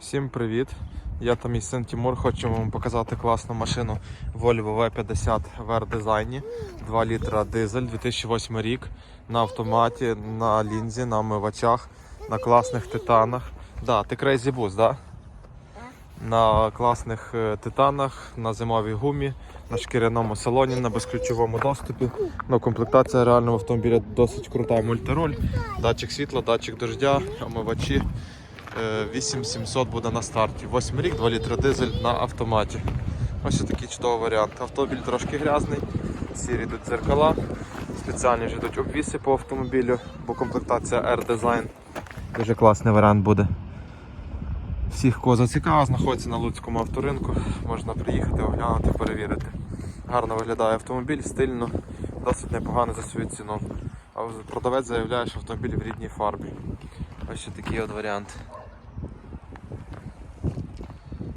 Всім привіт! Я та мій син Тимур. Хочу вам показати класну машину Volvo V50 в R-дизайні. 2 літра дизель, 2008 рік. На автоматі, на лінзі, на омивачах, на класних титанах. Да, ти Crazy Bus, да? На класних е, титанах, на зимовій гумі, на шкіряному салоні, на безключовому доступі. Ну, комплектація реально в автомобіля досить крута. Мультироль, датчик світла, датчик дождя, омивачі. Е, 8700 буде на старті. 8 рік, 2 літри дизель на автоматі. Ось такий чудовий варіант. Автомобіль трошки грязний, сірі йдуть дзеркала, спеціальні ж йдуть обвіси по автомобілю, бо комплектація R-Design. Дуже класний варіант буде. Всіх, кого зацікавив, знаходиться на Луцькому авторинку. Можна приїхати, оглянути, перевірити. Гарно виглядає автомобіль, стильно, досить непогано за свою ціну. А продавець заявляє, що автомобіль в рідній фарбі. Ось такий от варіант.